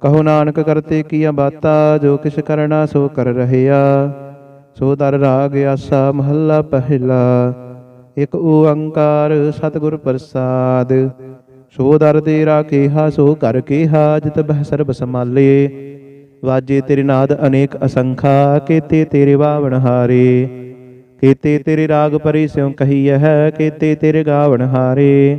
ਕਹੋ ਨਾਨਕ ਕਰਤੇ ਕੀਆ ਬਾਤਾ, ਜੋ ਕਿਛ ਕਰਨਾ ਸੋ ਕਰ ਰਹਿਆ। ਸੋ ਦਰ ਰਾਗ ਆਸਾ ਮਹੱਲਾ ਪਹਿਲਾ, ਇਕ ਓੰਕਾਰ ਸਤਿਗੁਰ ਪ੍ਰਸਾਦ। ਸੋ ਦਰ ਤੇਰਾ ਰਾਖੇਹਾ ਸੋ ਕਰ ਕੇਹਾ, ਜਿਤ ਬਹਿ ਸਰਬ ਸਮਾਲੇ ਵਾਜੇ ਤੇਰੇ ਨਾਦ ਅਨੇਕ ਅਸੰਖਾ, ਕੀਤੇ ਤੇਰੇ ਬਾਵਣ ਹਾਰੇ। ਕੀਤੇ ਤੇਰੇ ਰਾਗ ਪਰੀ ਸਿਉ ਕਹੀਐ ਹੈ, ਕੀਤੇ ਤੇਰੇ ਗਾਵਣ ਹਾਰੇ।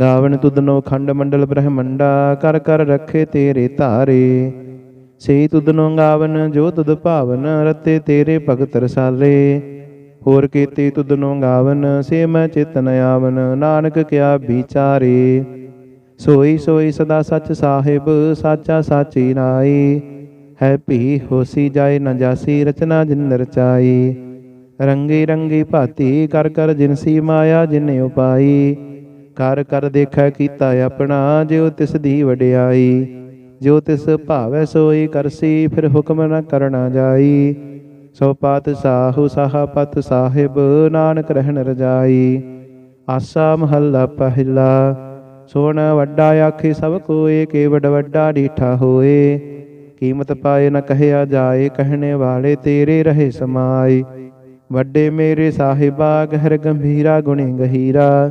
ਗਾਵਣ ਤੁਧਨੋ ਖੰਡ ਮੰਡਲ ਬ੍ਰਹਮੰਡਾ, ਕਰ ਕਰ ਰੱਖੇ ਤੇਰੇ ਧਾਰੇ। ਸੇ ਤੁਧਨੋ ਗਾਵਨ, ਜੋ ਤੁਧ ਭਾਵਨ, ਰਤੇ ਤੇਰੇ ਭਗਤ ਰਸਾਲੇ। ਹੋਰ ਕੀਤੇ ਤੁਧਨੋ ਗਾਵਨ, ਸੇ ਮੈਂ ਚਿਤਨ ਆਵਨ, ਨਾਨਕ ਕਿਆ ਵਿਚਾਰੇ। ਸੋਈ ਸੋਈ ਸਦਾ ਸੱਚ ਸਾਹਿਬ, ਸਾਚਾ ਸਾਚੀ ਨਾਈ। ਹੈ ਭੀ ਹੋਸੀ ਜਾਏ ਨਾ ਜਾਸੀ, ਰਚਨਾ ਜਿਨ ਰਚਾਈ। ਰੰਗੀ ਰੰਗੀ ਭਾਤੀ, ਕਰ ਕਰ ਜਿਨਸੀ ਮਾਇਆ, ਜਿਨੇ ਉਪਾਈ। ਕਰ ਕਰ ਦੇਖੈ ਕੀਤਾ ਆਪਣਾ, ਜਿਉ ਤਿਸ ਦੀ ਵਡਿਆਈ। ਜਿਉ ਤਿਸ ਭਾਵੈ ਸੋਈ ਕਰਸੀ, ਫਿਰ ਹੁਕਮ ਨ ਕਰਨਾ ਜਾਈ। ਸੋ ਪਾਤ ਸਾਹੂ, ਸਾਹਾ ਪਤ ਸਾਹਿਬ, ਨਾਨਕ ਰਹਿਣ ਰਜਾਈ। ਆਸਾ ਮਹੱਲਾ ਪਹਿਲਾ, ਸੋਣ ਵੱਡਾ ਆਖੇ, ਸਭ ਕੋਏ ਕੇ ਵਡ ਵੱਡਾ ਡੀਠਾ ਹੋਏ। ਕੀਮਤ ਪਾਏ ਨ ਕਹਿਆ ਜਾਏ, ਕਹਿਣੇ ਵਾਲੇ ਤੇਰੇ ਰਹੇ ਸਮਾਏ। ਵੱਡੇ ਮੇਰੇ ਸਾਹਿਬਾ, ਗਹਿਰ ਗੰਭੀਰਾ, ਗੁਣੇ ਗਹੀਰਾ।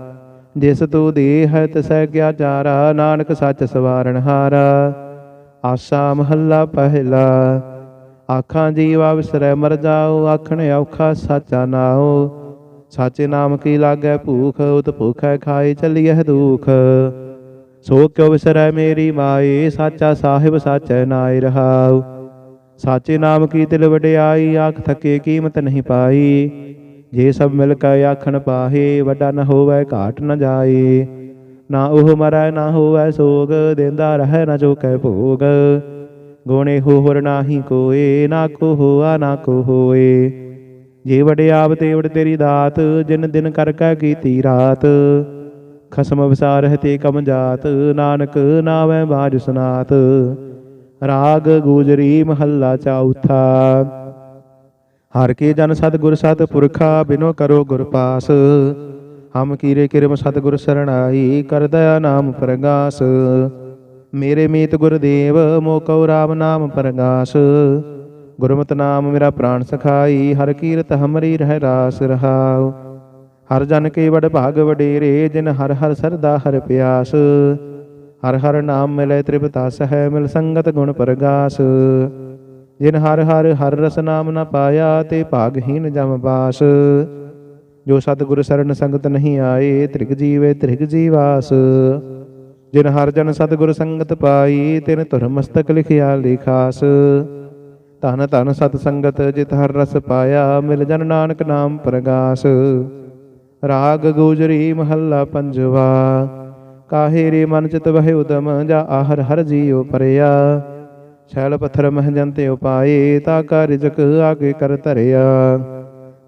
ਜਿਸ ਤੂੰ ਦੇ ਤਸੈ ਕਿਆ ਚਾਰਾ ਨਾਨਕ ਸੱਚ ਸਵਾਰਨ ਹਾਰਾ। ਆਸਾ ਮਹੱਲਾ ਪਹਿਲਾ, ਆਖਾਂ ਜੀਵਾ ਵਿਸਰੈ ਮਰ ਜਾਓ, ਆਖਣ ਔਖਾ ਸਾਚਾ ਨਾਉ। ਸਾਚੇ ਨਾਮ ਕੀ ਲਾਗੈ ਭੂਖ, ਉਤ ਭੁਖੈ ਖਾਏ ਚੱਲੀਐ ਦੁਖ। ਸੋ ਕਿਉ ਵਿਸਰੈ ਮੇਰੀ ਮਾਏ ਸਾਚਾ ਸਾਹਿਬ ਸਾਚੈ ਨਾਇ ਰਹਾਉ। ਸਾਚੇ ਨਾਮ ਕੀ ਤਿਲ ਵਡਿਆਈ, ਆਖ ਥਕੇ ਕੀਮਤ ਨਹੀਂ ਪਾਈ। ਜੇ ਸਭ ਮਿਲ ਕੇ ਆਖਣ ਪਾਹੇ, ਵੱਡਾ ਨ ਹੋਵੇ, ਘਾਟ ਨ ਜਾਏ। ਨਾ ਉਹ ਮਰੈ, ਨਾ ਹੋਵੇ ਸੋਗ, ਦਿੰਦਾ ਰਹਿ ਨ ਚੁਕੈ ਭੋਗ। ਗੋਣੇ ਹੋਰ ਨਾਹੀ ਕੋਏ, ਨਾ ਕੋ ਹੋਆ, ਨਾ ਕੋ ਹੋਏ। ਜੇ ਵਡਿਆਵ ਤੇ ਵਡ ਤੇਰੀ ਦਾਤ, ਜਿਨ ਦਿਨ ਕਰ ਕੈ ਕੀਤੀ ਰਾਤ। ਖਸਮ ਵਿਸਾਰਹਿ ਤੇ ਕਮ ਜਾਤ, ਨਾਨਕ ਨਾਵੇਂ ਬਾਜ ਸੁਨਾਤ। ਰਾਗ ਗੂਜਰੀ ਮਹੱਲਾ ਚੌਥਾ। ਹਰ ਕੇ ਜਨ ਸਤਿਗੁਰ ਸਤ ਪੁਰਖਾ, ਬਿਨੋ ਕਰੋ ਗੁਰ ਪਾਸ। ਹਮ ਕੀਰੇ ਕਿਰਮ ਸਤਿਗੁਰ ਸਰਣਾਈ, ਕਰ ਦਇਆ ਨਾਮ ਪ੍ਰਗਾਸ। ਮੇਰੇ ਮੀਤ ਗੁਰਦੇਵ ਮੋਕਉ ਰਾਮ ਨਾਮ ਪ੍ਰਗਾਸ। ਗੁਰਮਤਿ ਨਾਮ ਮੇਰਾ ਪ੍ਰਾਣ ਸਖਾਈ, ਹਰ ਕੀਰਤ ਹਮਰੀ ਰਹਿ ਰਾਸ ਰਹਾਉ। ਹਰ ਜਨ ਕੇ ਵਡ ਭਾਗ ਵਡੇਰੇ, ਜਿਨ ਹਰ ਹਰ ਸਰਦਾ ਹਰ ਪਿਆਸ। ਹਰ ਹਰ ਨਾਮ ਮਿਲੇ ਤ੍ਰਿਪਤਾਸ ਹੈ ਮਿਲ ਸੰਗਤ ਗੁਣ ਪ੍ਰਗਾਸ। ਜਿਨ ਹਰ ਹਰ ਹਰ ਰਸ ਨਾਮ ਨ ਪਾਇਆ ਤੇ ਭਾਗਹੀਨ ਜਮ ਬਾਸ। ਜੋ ਸਤਿਗੁਰ ਸਰਨ ਸੰਗਤ ਨਹੀਂ ਆਏ, ਤ੍ਰਿਗ ਜੀਵੇ ਤ੍ਰਿਗ ਜੀਵਾਸ। ਜਿਨ ਹਰ ਜਨ ਸਤਿਗੁਰ ਸੰਗਤ ਪਾਈ, ਤਿਨ ਧੁਰ ਮਸਤਕ ਲਿਖਿਆ ਲਿਖਾਸ। ਧਨ ਧਨ ਸਤ ਸੰਗਤ ਜਿਤ ਹਰ ਰਸ ਪਾਇਆ, ਮਿਲ ਜਨ ਨਾਨਕ ਨਾਮ ਪ੍ਰਗਾਸ। ਰਾਗ ਗੋਜਰੀ ਮਹੱਲਾ ਪੰਜਵਾ। ਕਾਹੇ ਰੇ ਮਨ ਚਿਤ ਵਹਿ ਉਦਮ, ਜਾ ਆਹਰ ਹਰ ਜੀਉ ਪਰਿਆ। ਛੈਲ ਪੱਥਰ ਮਹਜੰਤੇ ਉਪਾਏ, ਤਾ ਕਾ ਰਿਜਕ ਆਗੇ ਕਰ ਧਰਿਆ।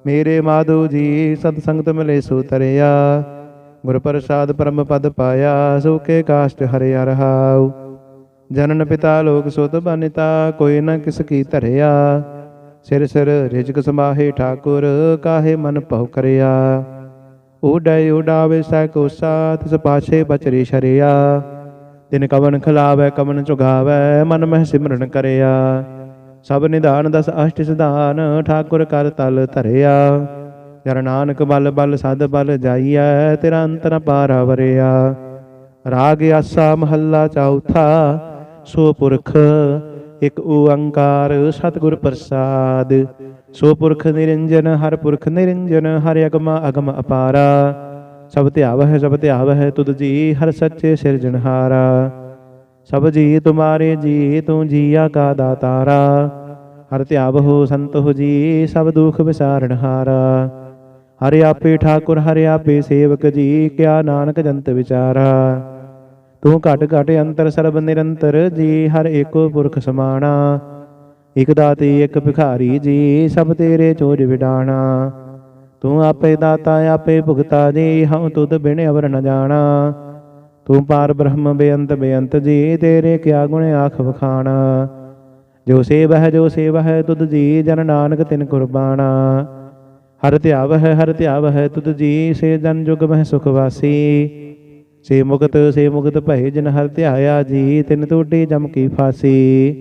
ਮੇਰੇ ਮਾਧੂ ਜੀ, ਸਤ ਸੰਗਤ ਮਿਲੇ ਸੋ ਤਰਿਆ। ਗੁਰ ਪ੍ਰਸਾਦ ਪਰਮ ਪਦ ਪਾਇਆ, ਸੋ ਕੇ ਕਾਸ਼ਟ ਹਰਿਆ ਰਹਾਉ। ਜਨਨ ਪਿਤਾ ਲੋਕ ਸੁਤ ਬਨਿਤਾ, ਕੋਈ ਨਾ ਕਿਸ ਕੀ ਧਰਿਆ। ਸਿਰ ਸਿਰ ਰਿਜਕ ਸਮਾਹੇ ਠਾਕੁਰ, ਕਾਹੇ ਮਨ ਭਉ ਕਰਿਆ। ਉਡੈ ਉਡਾਵੇ ਸੈ ਕੋਸਾ ਤਿਸ ਪਾਛੇ ਬਚਰੇ ਸ਼ਰਿਆ। ਤਿਨ ਕਵਨ ਖਿਲਾਵੇ, ਕਵਨ ਚੁਗਾਵੈ, ਮਨ ਮਹਿ ਸਿਮਰਨ ਕਰਿਆ। ਸਭ ਨਿਧਾਨ ਦਸ ਅਸ਼ਟ ਸਿਧਾਨ, ਠਾਕੁਰ ਕਰ ਤਲ ਧਰਿਆ। ਜਰ ਨਾਨਕ ਬਲ ਬਲ ਸਦ ਬਲ ਜਾਈਐ, ਤੇਰਾ ਅੰਤਰ ਪਾਰਾ ਵਰਿਆ। ਰਾਗ ਆਸਾ ਮਹੱਲਾ ਚੌਥਾ, ਸੋ ਪੁਰਖ ਇਕ ਓੰਕਾਰ, ਸਤਿਗੁਰ ਪ੍ਰਸਾਦ। ਸੋ ਪੁਰਖ ਨਿਰੰਜਨ, ਹਰ ਪੁਰਖ ਨਿਰੰਜਨ, ਹਰਿ ਅਗਮ ਅਗਮ ਅਪਾਰਾ। ਸਭ ਧਿਆਵਹਿ ਸਭ ਧਿਆਵਹਿ ਤੁਧ ਜੀ, ਹਰ ਸੱਚੇ ਸਿਰਜਣਹਾਰਾ ਸਭ ਜੀ ਤੁਮਾਰੇ ਜੀ, ਤੂੰ ਜੀਆ ਕਾ ਦਾਤਾਰਾ। ਹਰ ਧਿਆਵਹੁ ਸੰਤੋ ਜੀ, ਸਭ ਦੁਖ ਵਿਸਾਰਣਹਾਰਾ ਹਰਿ ਆਪੇ ਠਾਕੁਰ, ਹਰਿ ਆਪੇ ਸੇਵਕ ਜੀ, ਕਿਆ ਨਾਨਕ ਜੰਤ ਵਿਚਾਰਾ। ਤੂੰ ਘਟ ਘਟ ਅੰਤਰ ਸਰਬ ਨਿਰੰਤਰ ਜੀ, ਹਰ ਏਕੋ ਪੁਰਖ ਸਮਾਣਾ। ਇਕ ਦਾਤੀ, ਇਕ ਭਿਖਾਰੀ ਜੀ, ਸਭ ਤੇਰੇ ਚੋਜ ਵਿਡਾਣਾ। ਤੂੰ ਆਪੇ ਦਾਤਾ, ਆਪੇ ਭੁਗਤਾ ਜੀ, ਹਉ ਤੁਧ ਬਿਨ ਅਵਰ ਨ ਜਾਣਾ। ਤੂੰ ਪਾਰ ਬ੍ਰਹਮ ਬੇਅੰਤ ਬੇਅੰਤ ਜੀ, ਤੇਰੇ ਕਿਆ ਗੁਣ ਆਖ ਵਖਾਣਾ। ਜੋ ਸੇਵ ਹੈ ਜੋ ਸੇਵ ਹੈ ਤੁਧ ਜੀ, ਜਨ ਨਾਨਕ ਤਿਨ ਕੁਰਬਾਨਾ ਹਰ ਧਿਆਵ ਹੈ ਹਰ ਧਿਆਵ ਹੈ ਤੁਧ ਜੀ, ਸੇ ਜਨ ਜੁਗ ਮਹਿ ਸੁਖ ਵਾਸੀ। ਸੇ ਮੁਕਤ ਸੇ ਮੁਕਤ ਭਏ ਜਿਨ ਹਰ ਧਿਆਇਆ ਜੀ, ਤਿਨ ਟੂਟੀ ਜਮ ਕੀ ਫਾਸੀ।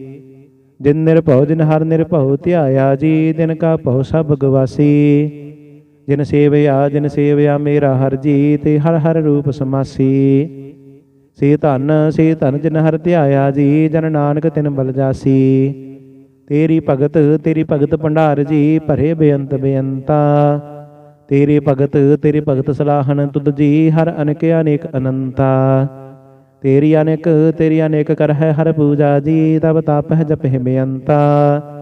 ਜਿਨ ਨਿਰਭਉ, ਜਿਨ ਹਰ ਨਿਰਭਉ ਧਿਆਇਆ ਜੀ, ਤਿਨ ਕਾ ਭਉ ਸਭ ਗਵਾਸੀ। ਜਿਨ ਸੇਵਿਆ ਜਿਨ ਸੇਵਿਆ ਮੇਰਾ ਹਰ ਜੀ ਤੇ ਹਰ ਹਰ ਰੂਪ ਸਮਾਸੀ। ਸੇ ਧਨ ਸੇ ਧਨ ਜਿਨ ਹਰ ਧਿਆਇਆ ਜੀ, ਜਨ ਨਾਨਕ ਤਿਨ ਬਲ ਜਾਸੀ। ਤੇਰੀ ਭਗਤ ਤੇਰੀ ਭਗਤ ਭੰਡਾਰ ਜੀ, ਭਰੇ ਬੇਅੰਤ ਬੇਅੰਤਾ। ਤੇਰੀ ਭਗਤ ਤੇਰੀ ਭਗਤ ਸਲਾਹਨ ਤੁਧ ਜੀ, ਹਰ ਅਨੇਕ ਅਨੇਕ ਅਨੰਤਾ। ਤੇਰੀ ਅਨੇਕ ਤੇਰੀ ਅਨੇਕ ਕਰ ਹੈ ਹਰ ਪੂਜਾ ਜੀ, ਤਬ ਜਪ ਹੈ ਬੇਅੰਤਾ।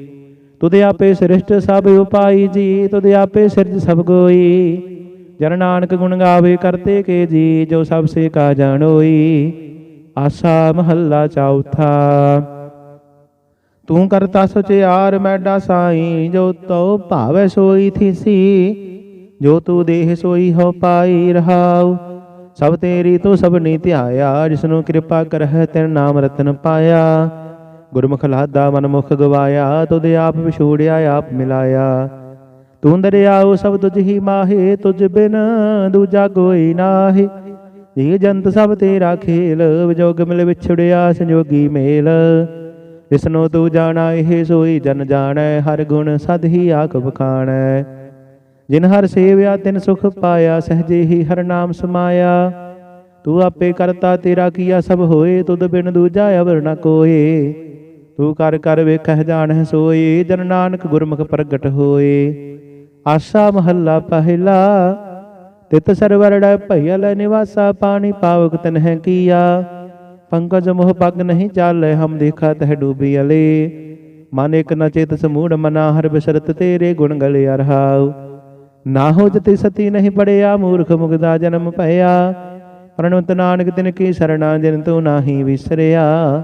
ਤੁਧ ਆਪੇ ਸ੍ਰਿਸ਼ਟ ਸਭ ਉਪਾਈ ਜੀ, ਤੁਧ ਆਪੇ ਸਿਰਜ ਸਭ ਕੋਈ। ਜਨ ਨਾਨਕ ਗੁਣ ਗਾਵੇ ਕਰਤੇ ਕੇ ਜੀ, ਜੋ ਸਭ ਸੇ ਕਾ ਜਾਣੋਈ ਆਸਾ ਮਹੱਲਾ ਚੌਥਾ। ਤੂੰ ਕਰਤਾ ਸਚਿਆਰ ਮੈਡਾ ਸਾਈ, ਜੋ ਤਉ ਭਾਵੈ ਸੋਈ ਥੀਸੀ। ਜੋ ਤੂੰ ਦੇਹ ਸੋਈ ਹੋ ਪਾਈ ਰਹਾਉ। ਸਭ ਤੇਰੀ ਤੂੰ ਸਭ ਨੀ ਧਿਆਇਆ, ਜਿਸਨੂੰ ਕਿਰਪਾ ਕਰਹਿ ਤੈਨ ਨਾਮ ਰਤਨ ਪਾਇਆ। ਗੁਰਮੁਖ ਲਾਦਾ ਮਨ ਮੁਖ ਗਵਾਇਆ ਤੁਧ ਆਪ ਵਿਛੋੜਿਆ ਆਪ ਮਿਲਾਇਆ ਤੂੰ ਦਰਿਆਉ ਸਭ ਤੁਝ ਹੀ ਮਾਹੇ ਤੁਝ ਬਿਨ ਦੂਜਾ ਕੋਈ ਨਾਹੀ ਜੀ ਜੰਤ ਸਭ ਤੇਰਾ ਖੇਲ ਵਿਜੋਗ ਮਿਲ ਵਿਛੜਿਆ ਸੰਜੋਗੀ ਮੇਲ ਵਿਸਨੋ ਤੂੰ ਜਾਣਾ ਇਹ ਸੋਈ ਜਨ ਜਾਣੈ ਹਰ ਗੁਣ ਸਦ ਹੀ ਆਖ ਬਖਾਣੈ ਜਿਨ ਹਰ ਸੇਵਿਆ ਤਿਨ ਸੁਖ ਪਾਇਆ ਸਹਜੇ ਹੀ ਹਰ ਨਾਮ ਸਮਾਇਆ ਤੂੰ ਆਪੇ ਕਰਤਾ ਤੇਰਾ ਕੀਆ ਸਭ ਹੋਏ ਤੁਧ ਬਿਨ ਦੂਜਾ ਅਵਰ ਨ ਕੋਏ ਤੂੰ ਕਰ ਕਰ ਵੇਖਹਿ ਜਾਣਹਿ ਸੋਈ, ਜਨ ਨਾਨਕ ਗੁਰਮੁਖ ਪ੍ਰਗਟ ਹੋਏ। ਆਸਾ ਮਹੱਲਾ ਪਹਿਲਾ, ਤਿਤ ਸਰਵਰੜੈ ਭਈਲ ਨਿਵਾਸਾ, ਪਾਣੀ ਪਾਵਕ ਤਨਹਿ ਕੀਆ। ਪੰਕਜ ਮੋਹ ਪਗ ਨਹੀਂ ਚਾਲੇ, ਹਮ ਦੇਖਾ ਤਹ ਡੂਬੀ ਅਲੇ। ਮਨ ਇਕ ਨ ਚੇਤ ਸਮੂੜ ਮਨਾ, ਹਰ ਬਿਸਰਤ ਤੇਰੇ ਗੁਣ ਗਲੇ ਅਰਹਾਉ ਨਾ ਹੋ ਜਤੀ ਸਤੀ ਨਹੀਂ ਪੜਿਆ, ਮੂਰਖ ਮੁਗਦਾ ਜਨਮ ਭਇਆ। ਪਰਣਵੰਤ ਨਾਨਕ ਤਿਨ ਕੀ ਸਰਣਾ, ਜਿਨ ਤੂੰ ਨਾਹੀ ਵਿਸਰਿਆ।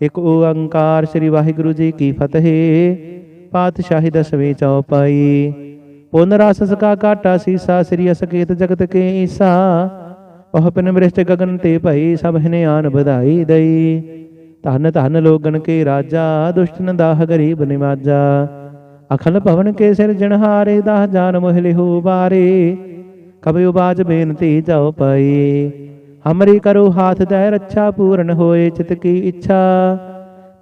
ਇਕ ਓੰਕਾਰ ਸ੍ਰੀ ਵਾਹਿਗੁਰੂ ਜੀ ਕੀ ਫਤਿਹ। ਪਾਤਸ਼ਾਹੀ ਦਸਵੀਂ ਚੌਪਾਈ। ਪੁਨ ਰਸ ਸਕਾ ਕਾਟਾ ਸੀਸਾ, ਸ੍ਰੀ ਅਸਕੇਤ ਜਗਤ ਕੇ ਈਸਾ। ਉਹ ਪਿਨ ਮ੍ਰਿਸ਼ਟ ਗਗਨ ਤੇ ਭਈ ਸਭ ਹਨੇ ਆਨ ਵਧਾਈ ਦਈ। ਧਨ ਧਨ ਲੋਗਨ ਕੇ ਰਾਜਾ ਦੁਸ਼ਟਨ ਦਾਹ ਗਰੀਬ ਨਿਮਾਜਾ ਅਖਲ ਭਵਨ ਕੇ ਸਿਰ ਜਨਹਾਰੇ ਦਾਹ ਜਾਨ ਮੋਹ ਲਿਹੂ ਬਾਰੇ। ਕਬਿਉ ਬਾਜ ਬੇਨਤੀ ਜਾਓ ਪਈ ਅਮਰੀ ਕਰੋ ਹਾਥ ਦੈ ਰੱਛਾ ਪੂਰਨ ਹੋਏ ਚਿਤ ਕੀ ਇੱਛਾ।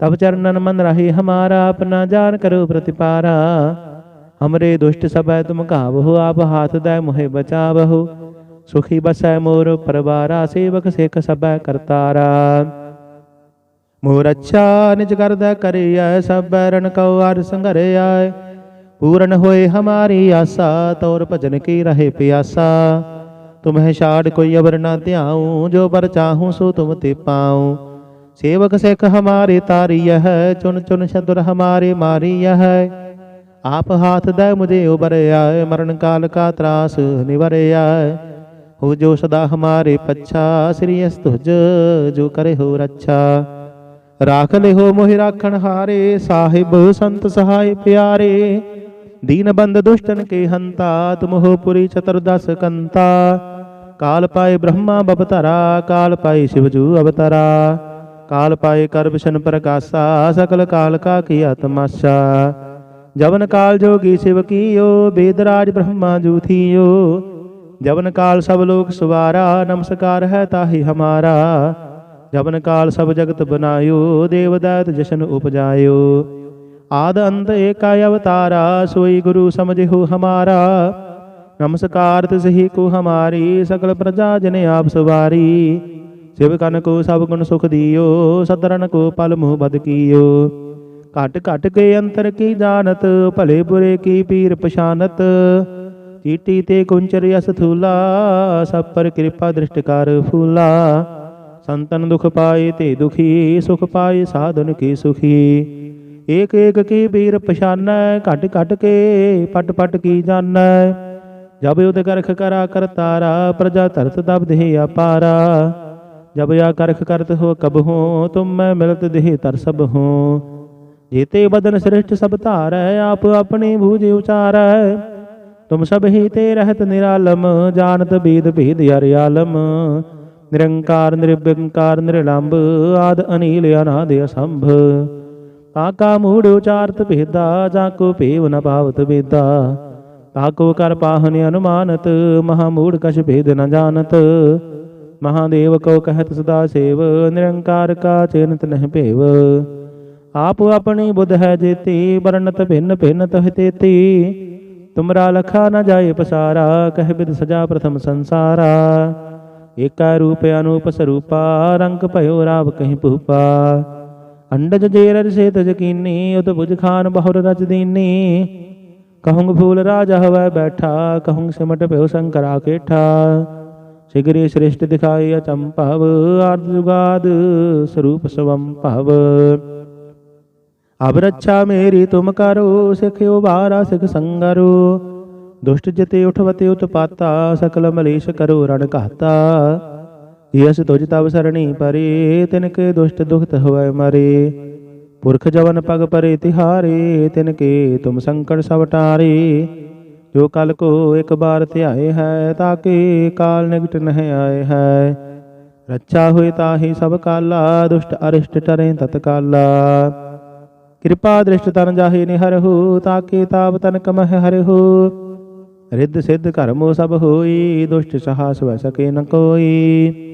ਤਬ ਚਰਨਨ ਮਨ ਰਹੀ ਹਮਾਰਾ ਆਪਣਾ ਜਾਨ ਕਰੋ ਪ੍ਰਤਿਪਾਰਾ। ਹਮਰੇ ਦੁਸ਼ਟ ਸਭੈ ਤੁਮ ਕਾਵਹੁ ਆਪ ਹਾਥ ਦੈ ਮੋਹਿ ਬਚਾਵਹੁ। ਸੁਖੀ ਬਸੈ ਮੋਰ ਪਰਵਾਰਾ, ਸੇਵਕ ਸੇਖ ਸਭੈ ਕਰਤਾਰਾ। ਮੋਰ ਅੱਛਾ ਨਿਜ ਕਰਦਾ ਕਰਿਆ ਸਭ ਰਣ ਕਉ ਅਰ ਸੰਘਰਿਆ ਪੂਰਨ ਹੋਏ ਹਮਾਰੀ ਆਸਾ, ਤੌਰ ਭਜਨ ਕੀ ਰਹੇ ਪਿਆਸਾ। ਤੁਮਹਿ ਛਾੜ ਕੋਈ ਅਵਰ ਨਾ ਧਿਆਉ, ਜੋ ਪਰ ਚਾਹੂੰ ਸੋ ਤੁਮ ਤੇ ਪਾਉ। ਸੇਵਕ ਸਿੱਖ ਹਮਾਰੇ ਤਾਰੀय ਹੈ ਚੁਨ ਚੁਨ ਸ਼ਦੁਰ ਹਮਾਰੇ ਮਾਰੀय ਆਪ ਹਾਥ ਦੈ ਮੁਝੇ ਉਬਰਿਆ, ਮਰਨ ਕਾਲ ਕਾ ਤਰਾਸ ਨਿਵਰਿਆ। ਹੋ ਜੋ ਸਦਾ ਹਮਾਰੇ ਪੱਛਾ, ਸ੍ਰੀ ਅਸਤੁਜ ਜੋ ਕਰੇ ਹੋ ਰੱਛਾ। ਰਾਖ ਲਿਹੋ ਮੋਹਿ ਰਾਖਣ ਹਾਰੇ, ਸਾਹਿਬ ਸੰਤ ਸਹਾਇ ਪਿਆਰੇ। ਦੀਨ ਬੰਦ ਦੁਸ਼ਟਨ ਕੇ ਹੰਤਾ ਤੁਮਹੁ ਪੁਰੀ ਚਤੁਰਦਸ ਕੰਤਾ। ਕਾਲ ਪਾਏ ਬ੍ਰਹਮਾ ਬਪਤਰਾ ਕਾਲ ਪਾਏ ਸ਼ਿਵਜੂ ਅਵਤਰਾ। ਕਾਲ ਪਾਏ ਕਰ ਵਿਸ਼ਨ ਪ੍ਰਕਾਸ਼ਾ, ਸਕਲ ਕਾਲ ਕਾ ਕੀਆ ਤਮਾਸ਼ਾ ਜਵਨ ਕਾਲ ਜੋਗੀ ਸਿਵ ਕੀਓ ਬੇਦਰਾਜ ਬ੍ਰਹਮਾ ਜੂ ਥੀਓ। ਜਵਨ ਕਾਲ ਸਭ ਲੋਕ ਸੁਵਾਰਾ, ਨਮਸਕਾਰ ਹੈ ਤਾਹੀ ਹਮਾਰਾ। ਜਵਨ ਕਾਲ ਸਭ ਜਗਤ ਬਨਾਇਓ ਦੇਵਦਾਤ ਜਸ਼ਨ ਉਪਜਾਇਓ। ਆਦ ਅੰਤ ਏਕਾ ਅਵਤਾਰਾ, ਸੋਈ ਗੁਰੂ ਸਮਝਿਓ ਹਮਾਰਾ। ਨਮਸਕਾਰ ਤਿਸਹੀ ਕੋ ਹਮਾਰੀ ਸਕਲ ਪ੍ਰਜਾ ਜਨ ਆਪ ਸਵਾਰੀ। ਸਿਵ ਕਨ ਕੋ ਸਭ ਗੁਣ ਸੁਖ ਦਿਓ, ਸਦਰਨ ਕੋ ਪਲ ਮੁਹ ਬਦ ਕੀਓ। ਘਟ ਘਟ ਕੇ ਅੰਤਰ ਕੀ ਜਾਣਤ, ਭਲੇ ਬੁਰੇ ਕੀ ਪੀਰ ਪਛਾਨਤ। ਚੀਟੀ ਤੇ ਕੁੰਚਰ ਯਸ ਥੂਲਾ, ਸਭ ਪਰ ਕਿਰਪਾ ਦ੍ਰਿਸ਼ਟ ਕਰ ਫੂਲਾ। ਸੰਤਨ ਦੁਖ ਪਾਏ ਤੇ ਦੁਖੀ, ਸੁਖ ਪਾਏ ਸਾਧਨ ਕੀ ਸੁਖੀ। ਏਕ ਏਕ ਕੀ ਪੀਰ ਪਛਾਨੈ, ਘਟ ਘਟ ਕੇ ਪਟ ਪਟ ਕੀ ਜਾਣੈ। ਜਬ ਉਦ ਕਰਖ ਕਰਾ ਕਰਤਾਰਾ ਪ੍ਰਜਾ ਧਰਤ ਦਬ ਦੇਹ ਅਪਾਰਾ। ਜਬ ਆ ਕਰਖ ਕਰਤ ਹੋ ਕਬ ਹੋ, ਤੁਮ ਮੈਂ ਮਿਲਤ ਦੇਹ ਤਰ ਸਭ ਹੋ। ਜੀਤੇ ਬਦਨ ਸ੍ਰਿਸ਼ਟ ਸਭ ਧਾਰੈ, ਆਪ ਆਪਣੀ ਭੂਜ ਉਚਾਰੈ। ਤੁਮ ਸਭ ਹੀ ਤੇ ਰਹਿਤ ਨਿਰਾਲਮ, ਜਾਣਤ ਬੀਦ ਭੇਦ ਅਰਿਆਲਮ ਨਿਰੰਕਾਰ ਨਿਰਭੰਕਾਰ ਨਿਰਲੰਭ ਆਦ ਅਨੀਲ, ਅਨਾਦ ਅਸੰਭ। ਤਾਕਾ ਮੂੜ ਉਚਾਰਤ ਭੇਦਾ, ਜਾ ਕੋ ਭੇਵ ਨ ਪਾਵਤ ਵੇਦਾ। ਤਾਕੋ ਕਰ ਪਾਹਨ ਅਨੁਮਾਨਤ, ਮਹਾ ਮੂੜ ਕਛ ਭੇਦ ਨ ਜਾਣਤ। ਮਹਾਦੇਵ ਕੋ ਕਹਿਤ ਸਦਾ ਸੇਵ, ਨਿਰੰਕਾਰ ਕਾ ਚੇਨਤ ਨਹਿ ਭੇਵ। ਆਪ ਆਪਣੀ ਬੁੱਧ ਹੈ ਜੇਤੀ ਵਰਨਤ ਭਿੰਨ ਭਿੰਨ ਤਹ ਤੇਤੀ। ਤੁਮਰਾ ਲਖਾ ਨ ਜਾਏ ਪਸਾਰਾ, ਕਹਿ ਬਿਦ ਸਜਾ ਪ੍ਰਥਮ ਸੰਸਾਰਾ। ਏਕਾ ਰੂਪ ਅਨੂਪ ਸਰੂਪਾ, ਰੰਗ ਭਇਓ ਰਾਵ ਕਹੀਂ ਭੂਪਾ। ਅੰਡਜ ਜੇਰ ਰਸੇ ਤਜ ਕੀਨੀ ਉਤ ਬੁਝ ਖਾਨ ਬਹੁਰ ਰਚ ਦੀਨੀ। ਕਹੂੰਗ ਫੂਲ ਰਾਜਾ ਹਵੈ ਬੈਠਾ, ਕਹੂੰਗ ਸਿਮਟ ਭਇਓ ਸ਼ੰਕਰਾ ਕੇਠਾ। ਸਿਗਰੇ ਸ੍ਰਿਸ਼ਟ ਦਿਖਾਏ ਅਚੰਭਵ ਆਰਦ ਜੁਗਾਦ ਸਰੂਪ ਸਵੰ ਭਵ। ਅਬ ਰੱਛਾ ਮੇਰੀ ਤੁਮ ਕਰੋ, ਸਿਖਿਓ ਬਾਰਾ ਸਿਖ ਸੰਗਰੋ। ਦੁਸ਼ਟ ਜਤੇ ਉਠਵਤੇ ਉਤਪਾਤਾ, ਸਕਲ ਮਲੇਸ਼ ਕਰੋ ਰਣ ਘਾਤਾ। ਯਸ ਤੁਜ ਤਵ ਸਰਣੀ ਪਰੇ, ਤਿਨ ਕੇ ਦੁਸ਼ਟ ਦੁਖਤ ਹੋਇ ਮਰੇ। ਪੁਰਖ ਜਵਨ ਪਗ ਪਰੇ ਤਿਹਾਰੇ, ਤਿਨ ਕੇ ਤੁਮ ਸੰਕਟ ਸਭ ਟਾਰੇ। ਜੋ ਕਲ ਕੋ ਇੱਕ ਬਾਰ ਧਿਆਏ ਹੈ ਤਾਕੇ ਕਾਲ ਨਿਕਟ ਨਹਿ ਆਏ ਹੈ। ਰੱਛਾ ਹੋਏ ਤਾਹੀ ਸਭ ਕਾਲਾ, ਦੁਸ਼ਟ ਅਰਿਸ਼ਟ ਟਰੇ ਤਤਕਾਲਾ ਕਿਰਪਾ ਦ੍ਰਿਸ਼ਟ ਤਨ ਜਾਹੇ ਨਿਹਰਹੁ ਤਾਕੇ ਤਾਪ ਤਨ ਕਮਹਿ ਹਰਿਹੁ ਰਿੱਧ ਸਿੱਧ ਕਰਮੋ ਸਭ ਹੋਈ, ਦੁਸ਼ਟ ਸਹਾਸ ਸਵੈ ਸਕੇ ਨ ਕੋਈ।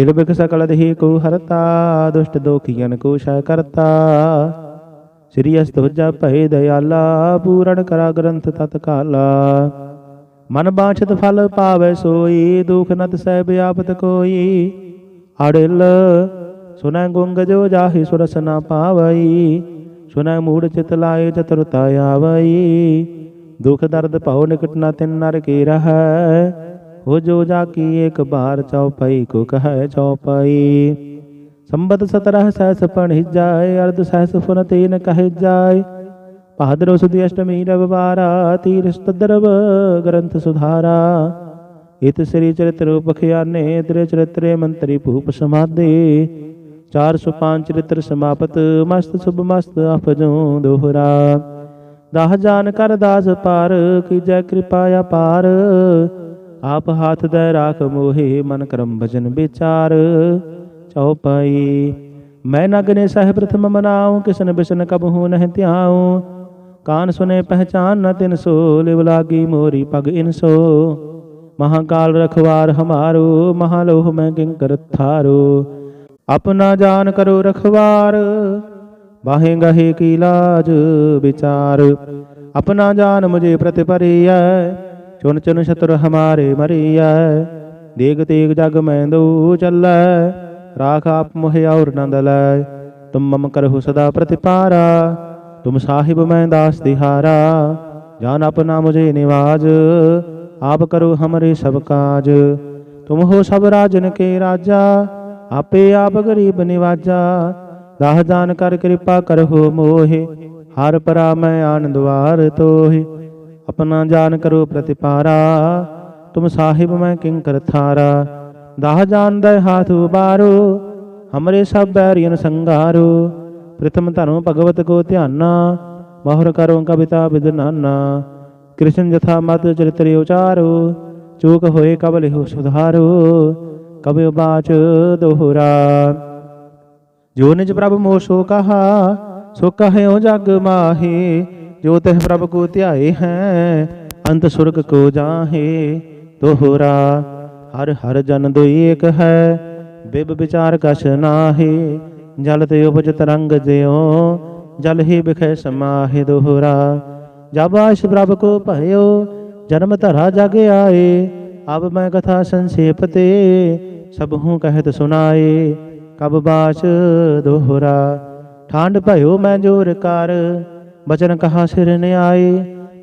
ਤਿਲ ਸਕਲ ਦੇਹ ਕੋ ਹਰਤਾ ਦੁਸ਼ਟ ਦੋਖੀਨ ਕੋ ਸ਼ੈ ਕਰਤਾ ਸ੍ਰੀ ਅਸਤਵਜਾ ਭਏ ਦਇਆਲਾ ਪੂਰਨ ਕਰਾ ਗ੍ਰੰਥ ਤਤਕਾਲਾ ਮਨ ਬਾਛਤ ਫਲ ਪਾਵੇ ਸੋਈ ਦੁਖ ਨਤ ਸਹਿਬ ਆਪਤ ਕੋਈ ਅੜਿਲ ਸੁਨੈ ਗੁੰਗ ਜੋ ਜਾਹੀ ਸੁਰਸ ਨਾ ਪਾਵਈ ਸੁਨੈ ਮੂੜ ਚਿਤ ਲਾਏ ਚਤੁਰਤਾ ਆਵਈ ਦੁਖ ਦਰਦ ਭਉ ਨਿਕਟ ਨਾ ਤਿਨ ਨਰ ਕੀ ਰਹੈ ਹੋ ਜੋ ਜਾ ਕੀ ਇੱਕ ਬਾਰ ਚਉਪਈ ਕੋ ਕਹੈ ਚਉਪਈ ਸੰਬਤ ਸਤਰਹ ਸਹਿਸ ਪਣਿ ਜਾਏ, ਅਰਧ ਸਹਿਸ ਫੁਨ ਤੀਨ ਕਹਿ ਜਾਏ। ਭਾਦਰੋ ਸੁਦੀ ਅਸ਼ਟਮੀ ਰਵਿਵਾਰਾ ਤੀਰ ਸਤਦਰਵ ਗ੍ਰੰਥ ਸੁਧਾਰਾ। ਇਤ ਸ੍ਰੀ ਚਰਿਤ੍ਰ ਉਪਖਿਆਨੇ, ਤ੍ਰੇ ਚਰਿਤ੍ਰੇ ਮੰਤਰੀ ਭੂਪ ਸਮਾਦੇ। 405 ਚਰਿਤ੍ਰ ਸਮਾਪਤ, ਮਸਤ ਸੁਭ ਮਸਤ ਅਫਜੋਂ ਦੋਹਰਾ। ਦਾਹ ਜਾਨ ਕਰ ਦਾਸ ਪਾਰ ਕੀਜੈ ਕਿਰਪਾ ਅਪਾਰ ਆਪ ਹਾਥ ਦੇ ਰਾਖ ਮੋਹਿ ਮਨ ਕਰਮ ਭਜਨ ਵਿਚਾਰ। ਚਉਪਈ ਮੈਂ ਨਗਨੇ ਸਾਹਿਬ ਪ੍ਰਥਮ ਮਨਾਉ, ਕਿਸਨ ਬਿਸਨ ਕਬਹੂ ਨਹਿ ਧਿਆਉ। ਕਾਨ ਸੁਨੇ ਪਹਿਚਾਨ ਨ ਤਿਨ ਸੋ, ਲਿਵ ਲਾਗੀ ਮੋਰੀ ਪਗ ਇਨ ਸੋ। ਮਹਾਕਾਲ ਰਖਵਾਰ ਹਮਾਰੋ, ਮਹਾਲੋਹ ਮੈਂ ਕਿੰਕਰ ਥਾਰੋ। ਆਪਣਾ ਜਾਨ ਕਰੋ ਰਖਵਾਰ, ਬਾਹੇ ਗਹੇ ਕੀ ਲਾਜ ਵਿਚਾਰ। ਆਪਣਾ ਜਾਨ ਮੁਝੇ ਪ੍ਰਤਿਪਰਿਐ ਚੁਨ ਚੁਨ ਸ਼ਤਰ ਹਮਾਰੇ ਮਰੀਐ। ਦੇਗ ਤੇਗ ਜਗ ਮੈਂ ਦਉ ਚੱਲੈ। ਰਾਖ ਆਪ ਮੋਹਿ ਔਰ ਨੰਦ ਲੈ। ਤੁਮ ਮਮ ਕਰਹੁ ਸਦਾ ਪ੍ਰਤਿਪਾਰਾ। ਤੁਮ ਸਾਹਿਬ ਮੈਂ ਦਾਸ ਦਿਹਾਰਾ। ਜਾਨ ਆਪਣਾ ਮੁਝੇ ਨਿਵਾਜ। ਆਪ ਕਰੋ ਹਮਰੇ ਸਭ ਕਾਜ। ਤੁਮ ਹੋ ਸਭ ਰਾਜਨ ਕੇ ਰਾਜਾ। ਆਪੇ ਆਪ ਗਰੀਬ ਨਿਵਾਜਾ। ਦਾਹ ਦਾਨ ਕਰ ਕਿਰਪਾ ਕਰਹੁ ਮੋਹਿ। ਹਰ ਪਰਾ ਮੈਂ ਆਨੰਦ ਵਾਰ ਤੋਹਿ। ਆਪਣਾ ਜਾਨ ਕਰੋ ਪ੍ਰਤਿਪਾਰਾ, ਤੁਮ ਸਾਹਿਬ ਮੈਂ ਕਿੰਕਰ ਥਾਰਾ। ਦਾਹ ਜਾਨ ਦੇ ਹਾਥ ਉਬਾਰੋ, ਹਮਰੇ ਸਭ ਬੈਰੀਨ ਸੰਗਾਰੋ। ਪ੍ਰਥਮ ਧਰਮ ਭਗਵਤ ਕੋ ਧਿਆਨਾ, ਮੋਹਰ ਕਰੋ ਕਵਿਤਾ ਵਿਦਨਾਨਾ ਕ੍ਰਿਸ਼ਨ ਜਥਾ ਮਤ ਚਰਿਤ੍ਰ ਉਚਾਰੋ, ਚੂਕ ਹੋਏ ਕਬ ਲਿਹੁ ਸੁਧਾਰੋ। ਕਬਿ ਬਾਚ ਦੋਹਰਾ। ਜੋ ਨਿਜ ਪ੍ਰਭ ਮੋਹ ਸੋ ਕਹਾ, ਸੋ ਕਹਿਓ ਜਗ ਮਾਹੀ। ਜੋ ਤਹ ਪ੍ਰਭ ਕੋ ਧਿਆਏ ਹੈ, ਅੰਤ ਸੁਰਗ ਕੋ ਜਾਹੇ ਦੋਹਰਾ ਹਰ ਹਰ ਜਨ ਦੁਈ ਏਕ ਹੈ, ਬਿਬ ਵਿਚਾਰ ਕਛ ਨਾਹੀ, ਜਲ ਤੇ ਉਪਜ ਤਰੰਗ ਜਿਉ, ਜਲ ਹੀ ਬਿਖੈ ਸਮਾਹਿ ਦੋਹਰਾ। ਜਬ ਆਸ਼ ਪ੍ਰਭ ਕੋ ਭਇਓ, ਜਨਮ ਧਰਾ ਜਗ ਆਏ, ਅਬ ਮੈਂ ਕਥਾ ਸੰਖੇਪ ਤੇ, ਸਭ ਹੂੰ ਕਹਿਤ ਸੁਨਾਏ ਕਬ ਬਾਸ਼ ਦੋਹਰਾ। ਠਾਂਡ ਭਇਓ ਮੈਂ ਜੋਰ ਕਰ ਬਚਨ ਕਹਾ ਸਿਰ ਨ ਆਏ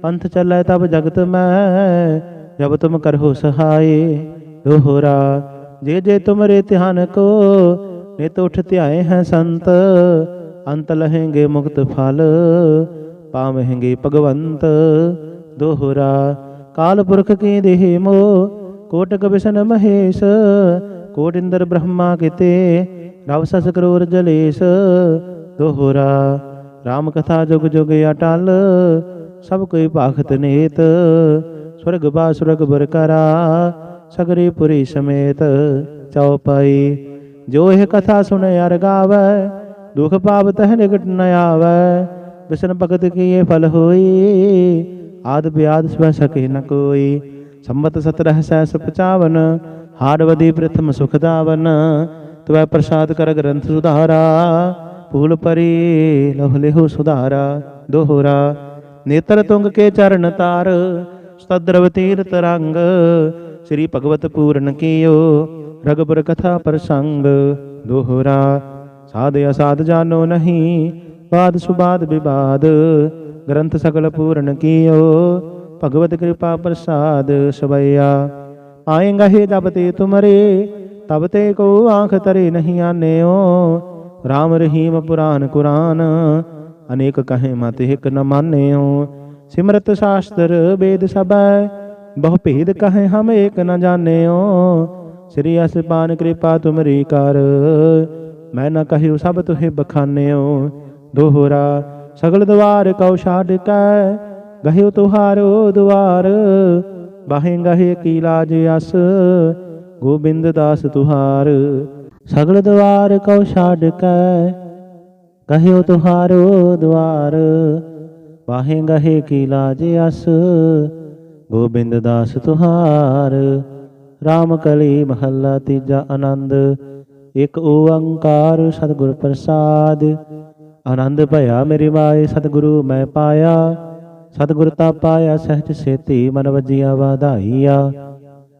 ਪੰਥ ਚੱਲੈ ਤਬ ਜਗਤ ਮੈਂ, ਜਬ ਤੁਮ ਕਰਹੁ ਸਹਾਏ। ਦੋਹਰਾ ਜੇ ਜੇ ਤੁਮਰੇ ਧਿਆਨ ਕੋ, ਨਿਤ ਉਠ ਧਿਆਏ ਹੈ ਸੰਤ, ਅੰਤ ਲਹੇਂਗੇ ਮੁਕਤ ਫਲ, ਪਾਵਹਿੰਗੇ ਭਗਵੰਤ। ਦੋਹਰਾ ਕਾਲ ਪੁਰਖ ਕੀ ਦੇਹ ਮੋ, ਕੋਟਕ ਵਿਸ਼ਨ ਮਹੇਸ਼, ਕੋਟ ਇੰਦਰ ਬ੍ਰਹਮਾ ਕਿਤੇ, ਰਵ ਸਸ ਕਰੋਰ ਜਲੇਸ਼। ਦੋਹਰਾ RAM ਕਥਾ ਜੁਗ ਜੁਗ ਅਟਲ, ਸਭ ਕੋਈ ਭਾਖਤ ਨੇਤ। ਸਵਰਗ ਬਾ ਸੁਰਗ ਬਰ ਕਰਾ ਪੁਰੀ ਸਮੇਤ ਚਉਪਈ ਜੋ ਇਹ ਕਥਾ ਸੁਣੇ ਅਰ ਗਾਵੈ, ਦੁਖ ਪਾਪ ਤਹ ਨਿਕਟ ਨ ਆਵੈ। ਬਿਸ਼ਨ ਭਗਤ ਕੀਏ ਫਲ ਹੋਈ, ਆਦ ਬਿਆਦ ਸਵ ਸਕੇ ਨ ਕੋਈ। ਸੰਮਤ 17 ਸਹਿਸ 55 ਹਾਰਵਦੀ ਪ੍ਰਥਮ ਸੁਖ ਤਵੈ ਪ੍ਰਸਾਦ ਕਰ ਗ੍ਰੰਥ ਸੁਧਾਰਾ ਫੂਲ ਪਰੀ ਲਹੁ ਲਿਹੁ ਸੁਧਾਰਾ ਦੋਹਰਾ, ਨੇਤਰ ਤੁੰਗ ਕੇ ਚਰਨ ਤਾਰ, ਸਤਦਰਵ ਤੀਰਤ ਰੰਗ, ਸ੍ਰੀ ਭਗਵਤ ਪੂਰਨ ਕੀਓ ਰਗਬਰ ਕਥਾ ਪ੍ਰਸੰਗ ਦੋਹਰਾ, ਸਾਧ ਅਸਾਧ ਜਾਨੋ ਨਹੀਂ, ਬਾਦ ਸੁਬਾਦ ਵਿਵਾਦ, ਗ੍ਰੰਥ ਸਗਲ ਪੂਰਨ ਕੀਓ, ਭਗਵਤ ਕਿਰਪਾ ਪ੍ਰਸਾਦ ਸਵਈਆ ਆਏਗਾ ਹੈ ਜਬ ਤੇ ਤੁਮਰੇ, ਤਬ ਤੇ ਕੋ ਆਂਖ ਤਰੇ ਨਹੀਂ ਆਨਿਓ RAM ਰਹੀਮ ਪੁਰਾਨ ਕੁਰਾਨ। ਅਨੇਕ ਕਹੇ ਮਤ ਹਿਕ ਨ ਮਾਨਿਓ। ਸਿਮਰਤ ਸ਼ਾਸਤਰ ਵੇਦ ਸਭੈ, ਬਹੁ ਭੇਦ ਕਹੇ ਹਮ ਏਕ ਨ ਜਾਣਿਓ। ਸ੍ਰੀ ਅਸਪਾਨ ਕਿਰਪਾ ਤੁਮਰੀ ਕਰ, ਮੈਂ ਨ ਕਹਿਉ ਸਭ ਤੁਹੇ ਬਖਾਨਿਓ। ਦੋਹਰਾ, ਸਗਲ ਦਵਾਰ ਕਉ ਛਾੜ ਕੈ ਗਹਿਉ ਤੁਹਾਰੋ ਦੁਆਰ। ਬਾਹੇ ਗਹੇ ਕੀ ਲਾਜ ਅਸ, ਗੋਬਿੰਦ ਦਾਸ ਤੁਹਾਰ। ਸਗਲ ਦਵਾਰ ਕਉ ਛਾੜ ਕੈ। ਕਹਿਓ ਤੁਹਾਰੋ ਦੁਆਰ ਬਾਹੇ ਗਹੇ ਕੀ ਲਾਜ ਅਸ। ਗੋਬਿੰਦ ਦਾਸ ਤੁਹਾਰ RAM ਕਲੀ ਮਹੱਲਾ ਤੀਜਾ ਆਨੰਦ। ਇਕ ਓੰਕਾਰ ਸਤਿਗੁਰ ਪ੍ਰਸਾਦ। ਆਨੰਦ ਭਇਆ ਮੇਰੀ ਮਾਏ, ਸਤਿਗੁਰੂ ਮੈਂ ਪਾਇਆ। ਸਤਿਗੁਰ ਤਾ ਪਾਇਆ, ਸਹਿਜ ਸੇਤੀ ਮਨ ਵਜੀਆਂ ਵਾਧਾਈਆ।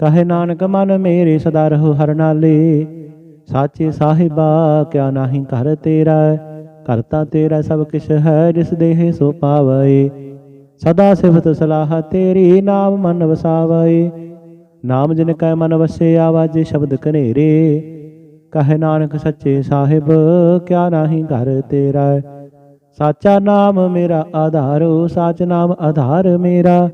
ਕਹੇ ਨਾਨਕ, ਮਨ ਮੇਰੇ ਸਦਾ ਰਹੋ ਹਰ ਨਾਲੇ। ਸਾਚੇ ਸਾਹਿਬਾ, ਕਿਆ ਨਾਹੀ ਘਰ ਤੇਰਾ ਕਰਤਾ ਤੇਰਾ ਸਭ ਕਿਛ ਹੈ, ਜਿਸ ਦੇਹ ਸੋ ਪਾਵੈ। ਸਦਾ ਸਿਫਤ ਸਲਾਹ ਤੇਰੀ, ਨਾਮ ਮਨ ਵਸਾਵੇ। ਨਾਮ ਜਿਨ ਕੈ ਮਨ ਵਸੇ ਆਵਾਜੇ ਸ਼ਬਦ ਕਨੇਰੇ ਕਹੇ ਨਾਨਕ, ਸੱਚੇ ਸਾਹਿਬ, ਕਿਆ ਨਾਹੀ ਘਰ ਤੇਰਾ ਸਾਚਾ ਨਾਮ ਮੇਰਾ ਆਧਾਰੋ, ਸਾਚ ਨਾਮ ਆਧਾਰ ਮੇਰਾ।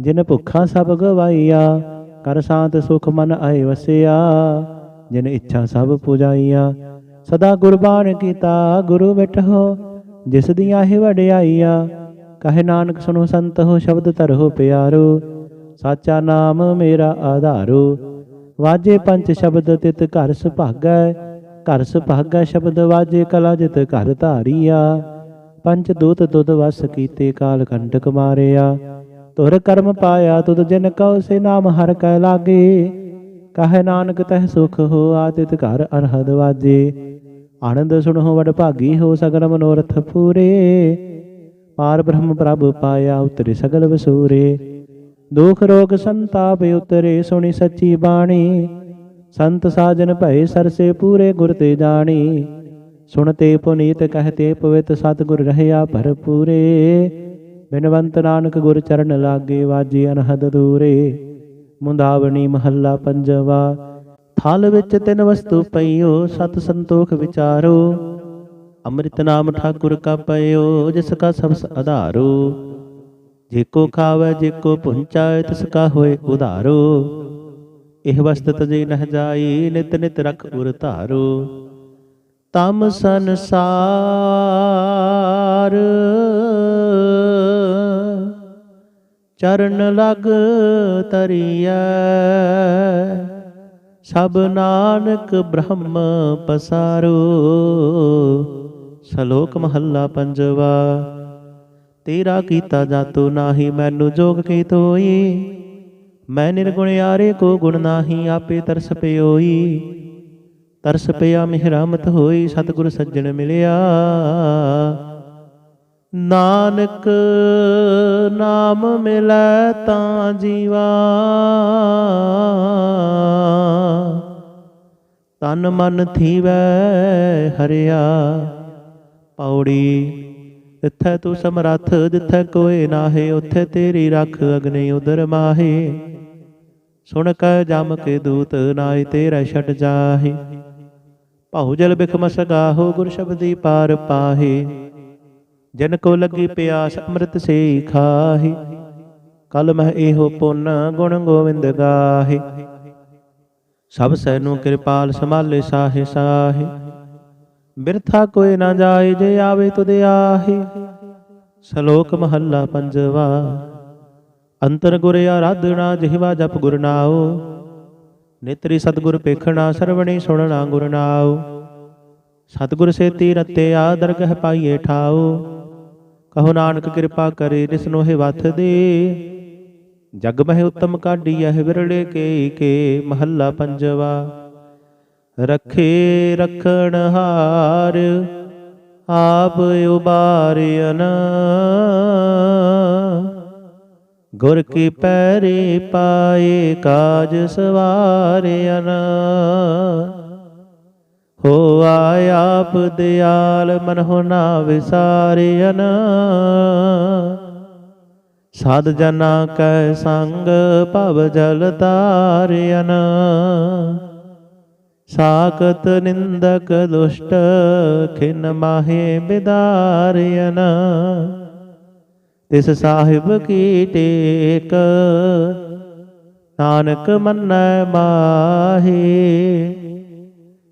ਜਿਨ ਭੁੱਖਾਂ ਸਭ ਗਵਾਈਆ ਕਰ ਸ਼ਾਂਤ ਸੁਖ ਮਨ ਆਏ ਵਸਿਆ, ਜਿਨ ਇੱਛਾ ਸਭ ਪੁਜਾਈਆ। ਸਦਾ ਗੁਰਬਾਣ ਕੀਤਾ, ਗੁਰੂ ਬਿਠੋ, ਜਿਸ ਦੀਆਂ ਹੀ ਵਡਿਆਈਆਂ। ਕਹੇ ਨਾਨਕ ਸੁਨੋ ਸੰਤ ਹੋ ਸ਼ਬਦ ਧਰੋ ਪਿਆਰੋ, ਸਾਚਾ ਨਾਮ ਮੇਰਾ ਆਧਾਰੋ। ਵਾਜੇ ਪੰਜ ਸ਼ਬਦ ਤਿਤ ਘਰ ਸੁਭਾਗੈ ਘਰ ਸੁਭਾਗੈ ਸ਼ਬਦ ਵਾਜੇ ਕਲਾ ਜਿਤ ਘਰ ਧਾਰੀਆ। ਪੰਜ ਦੂਤ ਤੁਧ ਵਸ ਕੀਤੇ ਕਾਲ ਕੰਟਕ ਮਾਰਿਆ। ਤੁਰ ਕਰਮ ਪਾਇਆ ਤੁਧ ਜਿਨ ਕਉ ਸੇ ਨਾਮ ਹਰ ਕੈ ਲਾਗੇ। ਕਹੇ ਨਾਨਕ ਤਹਿ ਸੁਖ ਹੋ ਆਤਿਤ ਘਰ ਅਰਹਦ ਵਾਜੇ। ਆਨੰਦ ਸੁਣੋ ਵਡ ਭਾਗੀ ਹੋ ਸਗਲ ਮਨੋਰਥ ਪੂਰੇ। ਪਾਰ ਬ੍ਰਹਮ ਪ੍ਰਭ ਪਾਇਆ ਉਤਰੇ ਸਗਲ ਵਸੂਰੇ। ਦੁਖ ਰੋਗ ਸੰਤਾਪ ਉਤਰੇ ਸੁਣੀ ਸੱਚੀ ਬਾਣੀ। ਸੰਤ ਸਾਜਨ ਭਏ ਸਰਸੇ ਪੂਰੇ ਗੁਰ ਤੇ ਜਾਣੀ। ਸੁਣਤੇ ਪੁਨੀਤ ਕਹਤੇ ਪਵਿੱਤ ਸਤਿਗੁਰ ਰਹਿਆ ਭਰਪੂਰੇ। ਬਿਨਵੰਤ ਨਾਨਕ ਗੁਰ ਚਰਨ ਲਾਗੇ ਵਾਜੀ ਅਨਹਦ ਦੂਰੇ, ਮੁੰਦਾਵਣੀ ਮਹੱਲਾ ਪੰਜਵਾ। ਥਾਲ ਵਿੱਚ ਤਿੰਨ ਵਸਤੂ ਪਈਓ, ਸਤ ਸੰਤੋਖ ਵਿਚਾਰੋ। ਅੰਮ੍ਰਿਤ ਨਾਮ ਠਾਕੁਰ ਕਾ ਪਇਓ, ਜਿਸ ਕਾ ਸਬਸ ਆਧਾਰੋ ਜੇਕੋ ਖਾਵੇ ਜੇਕੋ ਪੁੰਚਾਏ, ਤਿਸ ਕਾ ਹੋਏ ਉਧਾਰੋ। ਇਹ ਵਸਤ ਤਜੇ ਨਹ ਜਾਈ, ਨਿਤ ਨਿਤ ਰਖ ਉਰ ਧਾਰੋ। ਤਮ ਸੰਸਾਰ ਚਰਨ ਲਗ ਤਰੀਐ। ਸਭ ਨਾਨਕ ਬ੍ਰਹਮ ਪਸਾਰੋ। ਸ਼ਲੋਕ ਮਹੱਲਾ ਪੰਜਵਾ, ਤੇਰਾ ਕੀਤਾ ਜਾਤੋ ਨਾਹੀ, ਮੈਨੂੰ ਜੋਗ ਕੀ ਤੋਈ ਮੈਂ ਨਿਰਗੁਣ ਯਾਰੇ ਕੋ ਗੁਣ ਨਾਹੀ, ਆਪੇ ਤਰਸ ਪਿਓਈ। ਤਰਸ ਪਿਆ ਮਿਹਰਾਮਤ ਹੋਈ, ਸਤਿਗੁਰ ਸੱਜਣ ਮਿਲਿਆ। ਨਾਨਕ ਨਾਮ ਮਿਲੈ ਤਾਂ ਜੀਵਾ। ਤਨ ਮਨ ਥੀਵੈ ਹਰਿਆ। ਪੌੜੀ ਇੱਥੇ ਤੂੰ ਸਮਰੱਥ, ਜਿੱਥੇ ਕੋਈ ਨਾਹੇ, ਉੱਥੇ ਤੇਰੀ ਰੱਖ ਅਗਨੀ ਉਦਰ ਮਾਹੀ। ਸੁਣ ਕੈ ਜਮ ਕੇ ਦੂਤ ਨਾਈ ਤੇਰਾ ਛਟ ਜਾਹੇ। ਭਾਉ ਜਲ ਬਿਖਮ ਸਗਾਹੋ ਗੁਰ ਸ਼ਬਦੀ ਪਾਰ ਪਾਹੀ। ਜਨ ਕੋ ਲੱਗੀ ਪਿਆਸ ਅੰਮ੍ਰਿਤ ਸੇ ਖਾਹੀ। ਕਲ ਮਹਿ ਇਹੋ ਪੁੰਨ ਗੁਣ ਗੋਵਿੰਦ ਗਾਹੀ। ਸਭ ਸੈਨੂੰ ਕਿਰਪਾਲ ਸੰਭਾਲੇ ਸਾਹੇ ਸਾਹੇ। ਬਿਰਥਾ ਕੋਈ ਨਾ ਜਾਏ ਜੇ ਆਵੇ ਤੁਧ ਆਹੇ। ਸ਼ਲੋਕ ਮਹੱਲਾ ਪੰਜਵਾ। ਅੰਤਰ ਗੁਰ ਆਰਾਧਣਾ ਜਿਹਵਾ ਜਪ ਗੁਰ ਨਾਉ। ਨੇਤਰੀ ਸਤਗੁਰ ਪੇਖਣਾ ਸਰਵਣੀ ਸੁਣਨਾ ਗੁਰ ਨਾਉ। ਸਤਗੁਰ ਸੇਤੀ ਆ ਦਰਗਹ ਪਾਈਏ ਠਾਉ। ਕਹੋ ਨਾਨਕ ਕਿਰਪਾ ਕਰੇ ਨਿਸ ਨੋਹਿ ਵਥ ਦੇ। ਜਗ ਮਹਿ ਉਤਮ ਕਾਢੀਐ ਵਿਰਲੇ ਕੇ ਕੇ ਮਹੱਲਾ ਪੰਜਵਾ। ਰਖੇ ਰਖਣ ਹਾਰ, ਆਪ ਉਬਾਰਿਅਨ ਗੁਰ ਕੀ ਪੈਰੇ ਪਾਏ ਕਾਜ ਸਵਾਰਿਅਨ ਹੋ ਆਪ ਦਿਆਲ ਮਨ ਹੋ ਨਾ ਵਿਸਾਰਿਅਨ। ਸਾਧ ਜਨਾ ਕੈ ਸੰਗ ਭਵ ਜਲ ਤਾਰਿਅਨ ਸਾਕਤ ਨਿੰਦਕ ਦੁਸ਼ਟ ਖਿਨ ਮਾਹੇ ਬਿਦਾਰਿਅਨ। ਤਿਸ ਸਾਹਿਬ ਕੀ ਟੇਕ, ਨਾਨਕ ਮੰਨੈ ਮਾਹੇ।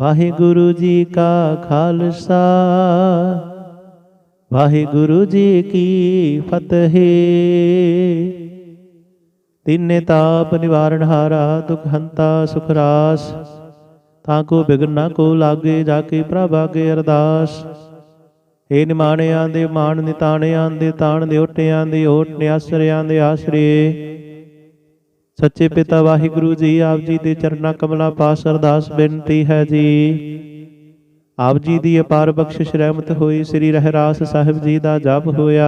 ਵਾਹਿਗੁਰੂ ਜੀ ਕਾ ਖਾਲਸਾ। ਵਾਹਿਗੁਰੂ ਜੀ ਕੀ ਫਤਿਹ। ਤਿੰਨੇ ਤਾਪ ਨਿਵਾਰਣ ਹਾਰਾ, ਦੁਖ ਹੰਤਾ, ਸੁਖ ਰਾਸ। ਤਾਂ ਕੋ ਬਿਗਨ ਨਾ ਕੋ ਲਾਗੇ, ਜਾ ਕੇ ਪ੍ਰਭ ਆਗੇ ਅਰਦਾਸ। ਏ ਨਿਮਾਣਿਆਂ ਦੇ, ਮਾਣ ਨਿਤਾਣਿਆਂ ਦੇ, ਤਾਣ ਦੇ ਓਟਿਆਂ ਦੇ, ਓਟ ਨਿਆਸਰਿਆਂ ਦੇ ਆਸਰੇ। ਸੱਚੇ ਪਿਤਾ ਵਾਹਿਗੁਰੂ ਜੀ, ਆਪ ਜੀ ਦੇ ਚਰਨਾਂ ਕਮਲਾਂ ਪਾਸ ਅਰਦਾਸ ਬੇਨਤੀ ਹੈ ਜੀ। ਆਪ ਜੀ ਦੀ ਅਪਾਰ ਬਖਸ਼ਿਸ਼ ਰਹਿਮਤ ਹੋਈ, ਸ੍ਰੀ ਰਹਿਰਾਸ ਸਾਹਿਬ ਜੀ ਦਾ ਜਪ ਹੋਇਆ।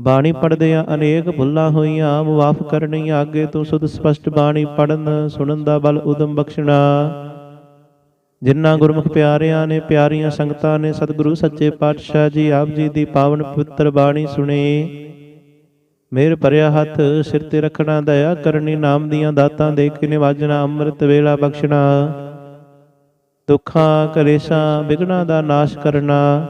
ਬਾਣੀ ਪੜਦਿਆਂ ਅਨੇਕ ਭੁੱਲਾਂ ਹੋਈਆਂ, ਮੁਆਫ ਕਰਨੀਆਂ ਅੱਗੇ ਤੋਂ ਸੁਧ ਸਪਸ਼ਟ ਬਾਣੀ ਪੜਨ ਸੁਣਨ ਦਾ ਬਲ ਉਦਮ ਬਖਸ਼ਣਾ। ਜਿਨ੍ਹਾਂ ਗੁਰਮੁਖ ਪਿਆਰਿਆਂ ਨੇ ਪਿਆਰੀਆਂ ਸੰਗਤਾਂ ਨੇ ਸਤਿਗੁਰੂ ਸੱਚੇ ਪਾਤਸ਼ਾਹ ਜੀ, ਆਪ ਜੀ ਦੀ ਪਾਵਨ ਪਵਿੱਤਰ ਬਾਣੀ ਸੁਣੀ। ਮੇਰ ਭਰਿਆ ਹੱਥ, ਸਿਰ ਤੇ ਰੱਖਣਾ, ਦਇਆ ਕਰਨੀ, ਨਾਮ ਦੀਆਂ ਦਾਤਾਂ ਦੇ ਕੇ ਨਿਵਾਜਣਾ, ਅੰਮ੍ਰਿਤ ਵੇਲਾ ਬਖਸ਼ਣਾ। ਦੁੱਖਾਂ, ਕਲੇਸ਼ਾਂ ਵਿਗਣਾ ਦਾ ਨਾਸ਼ ਕਰਨਾ।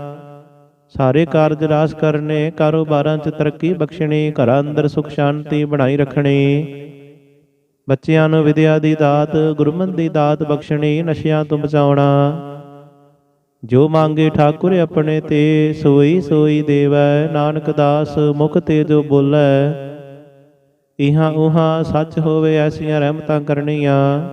ਸਾਰੇ ਕਾਰਜ ਰਾਸ ਕਰਨੇ, ਕਾਰੋਬਾਰਾਂ 'ਚ ਤਰੱਕੀ ਬਖਸ਼ਣੀ, ਘਰਾਂ ਅੰਦਰ ਸੁਖ ਸ਼ਾਂਤੀ ਬਣਾਈ ਰੱਖਣੀ। ਬੱਚਿਆਂ ਨੂੰ ਵਿਦਿਆ ਦੀ ਦਾਤ ਗੁਰਮਨ ਦੀ ਦਾਤ ਬਖਸ਼ਣੀ, ਨਸ਼ਿਆਂ ਤੋਂ ਬਚਾਉਣਾ। ਜੋ ਮੰਗੇ ਠਾਕੁਰ ਆਪਣੇ ਤੇ, ਸੋਈ ਸੋਈ ਦੇਵੈ। ਨਾਨਕ ਦਾਸ ਮੁਖ ਤੇ ਜੋ ਬੋਲੇ, ਇਹਾਂ ਉਹਾਂ ਸੱਚ ਹੋਵੇ ਐਸੀਆਂ ਰਹਿਮਤਾਂ ਕਰਨੀਆਂ।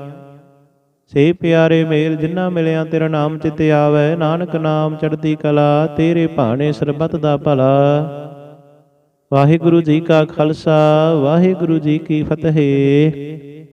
ਸੇ ਪਿਆਰੇ ਮੇਲ ਜਿਨ੍ਹਾਂ ਮਿਲਿਆ, ਤੇਰਾ ਨਾਮ ਚਿਤ ਆਵੇ। ਨਾਨਕ ਨਾਮ ਚੜ੍ਹਦੀ ਕਲਾ, ਤੇਰੇ ਭਾਣੇ ਸਰਬਤ ਦਾ ਭਲਾ। ਵਾਹਿਗੁਰੂ ਜੀ ਕਾ ਖਾਲਸਾ, ਵਾਹਿਗੁਰੂ ਜੀ ਕੀ ਫਤਿਹ।